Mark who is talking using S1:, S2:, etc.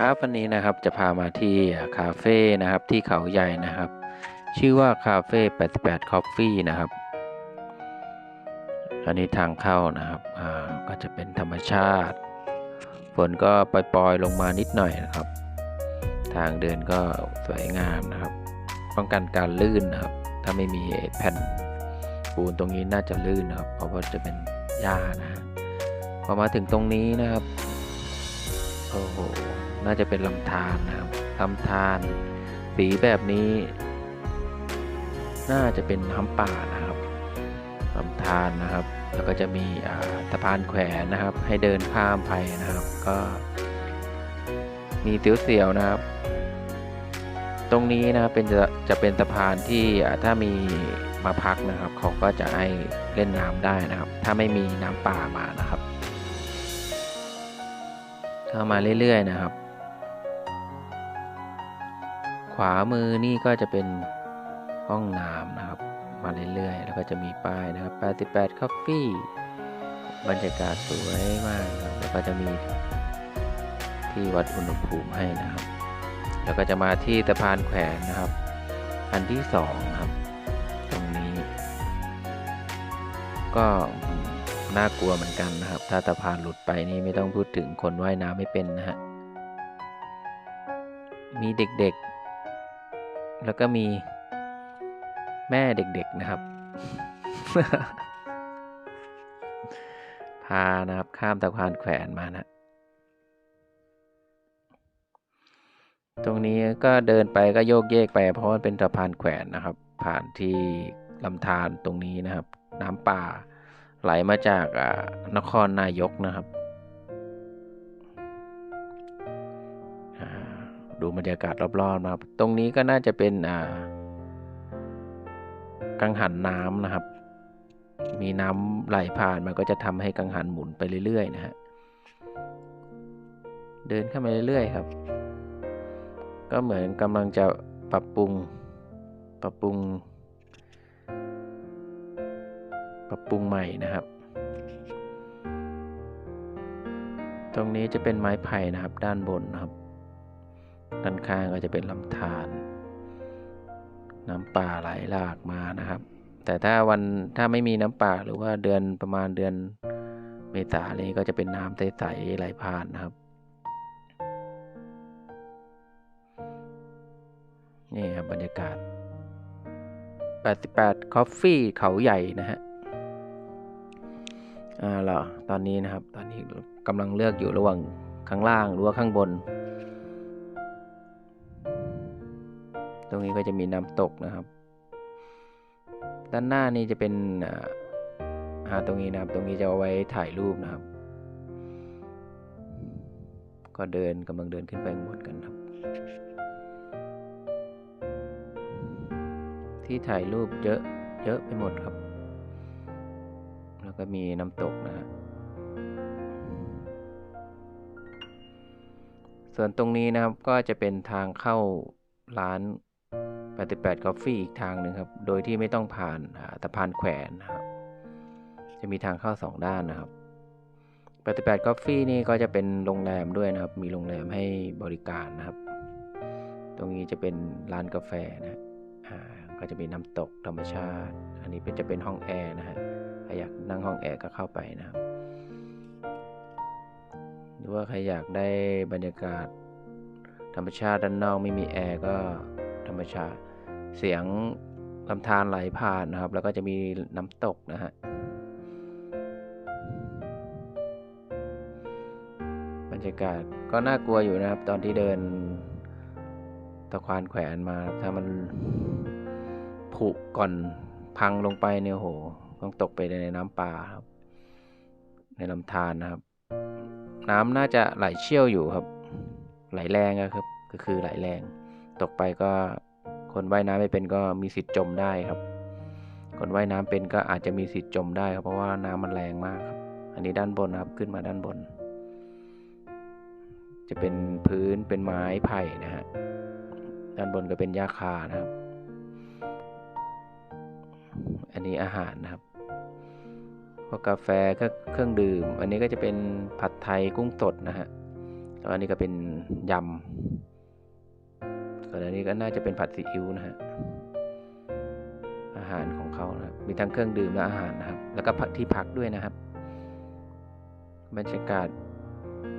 S1: ครับวันนี้นะครับจะพามาที่คาเฟ่นะครับที่เขาใหญ่นะครับ ชื่อว่าคาเฟ่88 Coffee นะครับ อันนี้ทางเข้านะครับอ่าก็จะเป็นธรรมชาติ ฝนก็ปล่อยๆลงมานิดหน่อยนะครับ ทางเดินก็สวยงามนะครับ ป้องกันการลื่นนะครับ ถ้าไม่มีแผ่นปูนตรงนี้น่าจะลื่นนะครับ เพราะว่าจะเป็นหญ้านะฮะพอมาถึงตรงนี้นะครับโอ้โห น่าจะเป็นลำธารนะครับลำธารสีแบบนี้ น่าจะเป็นน้ำป่านะครับลำธารนะครับ แล้วก็จะมีสะพานแขวนนะครับ ให้เดินข้ามไปนะครับ ก็ มีเสียวๆนะครับ ตรงนี้นะครับเป็นจะจะเป็นสะพานที่ถ้ามีมาพักนะครับเขาก็จะให้เล่นน้ำได้นะครับ ถ้าไม่มีน้ำป่ามานะครับเข้ามาเรื่อย ๆ นะครับ ขวามือนี่ก็จะเป็นห้องน้ำนะครับ มาเรื่อยๆ แล้วก็จะมีป้ายนะครับ 88 Coffee บรรยากาศสวยมากนะครับแล้วก็จะมีที่วัดอุณหภูมิให้นะครับ แล้วก็จะมาที่สะพานแขวนนะครับ อันที่สองครับ ตรงนี้ ก็น่ากลัวเหมือนกันนะครับ ถ้าสะพานหลุดไปนี่ไม่ต้องพูดถึงคนว่ายน้ำไม่เป็นนะฮะมีเด็กๆ แล้วก็มีแม่เด็กๆนะครับ พานะครับข้ามสะพานแขวนมานะ ตรงนี้ก็เดินไปก็โยกเยกไป เพราะมันเป็นสะพานแขวนนะครับ ผ่านที่ลำธารตรงนี้นะครับ น้ำป่าไหลมาจากนครนายกนะครับ ดูบรรยากาศรอบๆนะครับ ตรงนี้ก็น่าจะเป็นอ่ากังหันน้ำนะครับ มีน้ำไหลผ่านมันก็จะทำให้กังหันหมุนไปเรื่อยๆนะฮะเดินเข้ามาเรื่อยๆครับ ก็เหมือนกำลังจะปรับปรุงปรับปรุง ปรับปรุงใหม่นะครับ ตรงนี้จะเป็นไม้ไผ่นะครับด้านบนนะครับ ด้านข้างก็จะเป็นลำธารน้ำป่าไหลหลากมานะครับ แต่ถ้าวันถ้าไม่มีน้ำป่าหรือว่าเดือนประมาณเดือนเมษาเลยก็จะเป็นน้ำใสๆไหลผ่านนะครับนี่ครับบรรยากาศ 88 Coffee เขาใหญ่นะฮะ อ่าเหรอตอนนี้นะครับ ตอนนี้กำลังเลือกอยู่ระหว่างข้างล่างหรือว่าข้างบน รงนี้ก็จะมีน้ำตกนะครับ ด้านหน้านี่จะเป็นอ่าตรงนี้นะครับ ตรงนี้จะเอาไว้ถ่ายรูปนะครับ ก็เดินกำลังเดินขึ้นไปข้างบนกันครับ ที่ถ่ายรูปเยอะเยอะไปหมดครับ แล้วก็มีน้ำตกนะฮะส่วนตรงนี้นะครับก็จะเป็นทางเข้าร้าน 88 Coffee อีกทางหนึ่งครับ โดยที่ไม่ต้องผ่านสะพานแขวนนะครับ จะมีทางเข้าสองด้านนะครับ 88 Coffee นี่ก็จะเป็นโรงแรมด้วยนะครับ มีโรงแรมให้บริการนะครับ ตรงนี้จะเป็นร้านกาแฟนะก็จะมีน้ำตกธรรมชาติ อันนี้เป็นจะเป็นห้องแอร์นะฮะใครอยากนั่งห้องแอร์ก็เข้าไปนะครับ หรือว่าใครอยากได้บรรยากาศธรรมชาติด้านนอกไม่มีแอร์ก็ รรมชาติ เสียงลำธารไหลผ่านนะครับ แล้วก็จะมีน้ำตกนะฮะบรรยากาศก็น่ากลัวอยู่นะครับ ตอนที่เดินตะควานแขวนมาถ้ามันผุก่อนพังลงไปเนี่ยโหต้องตกไปในน้ำป่าครับ ในลำธารนะครับ น้ำน่าจะไหลเชี่ยวอยู่ครับ ไหลแรงอะครับก็คือไหลแรง ตกไปก็ คนว่ายน้ำไม่เป็นก็มีสิทธิ์จมได้ครับ คนว่ายน้ำเป็นก็อาจจะมีสิทธิ์จมได้ครับเพราะว่าน้ำมันแรงมากครับ อันนี้ด้านบนครับขึ้นมาด้านบน จะเป็นพื้นเป็นไม้ไผ่นะฮะด้านบนก็เป็นหญ้าคานะครับ อันนี้อาหารนะครับพวกกาแฟก็เครื่องดื่ม อันนี้ก็จะเป็นผัดไทยกุ้งสดนะฮะแล้วอันนี้ก็เป็นยำ ส่วนอันนี้ก็น่าจะเป็นผัดซีอิ๊วนะฮะอาหารของเขานะมีทั้งเครื่องดื่มและอาหารนะครับ แล้วก็ที่พักด้วยนะครับ บรรยากาศ